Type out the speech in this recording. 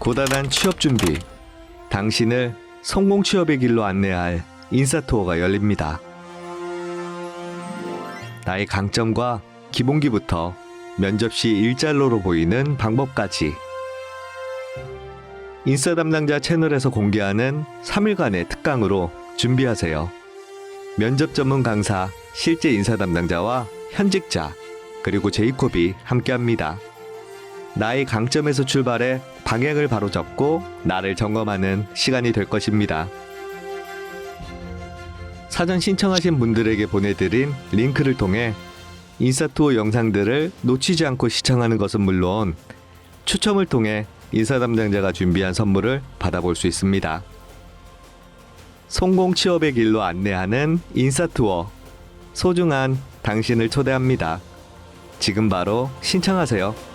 고단한 취업 준비. 당신을 성공 취업의 길로 안내할 인싸 투어가 열립니다. 나의 강점과 기본기부터 면접 시 일잘로로 보이는 방법까지. 인싸 담당자 채널에서 공개하는 3일간의 특강으로 준비하세요. 면접 전문 강사, 실제 인사 담당자와 현직자, 그리고 제이콥이 함께합니다. 나의 강점에서 출발해 방향을 바로잡고 나를 점검하는 시간이 될 것입니다. 사전 신청하신 분들에게 보내드린 링크를 통해 인사투어 영상들을 놓치지 않고 시청하는 것은 물론 추첨을 통해 인사 담당자가 준비한 선물을 받아볼 수 있습니다. 성공 취업의 길로 안내하는 인사투어 소중한 당신을 초대합니다. 지금 바로 신청하세요.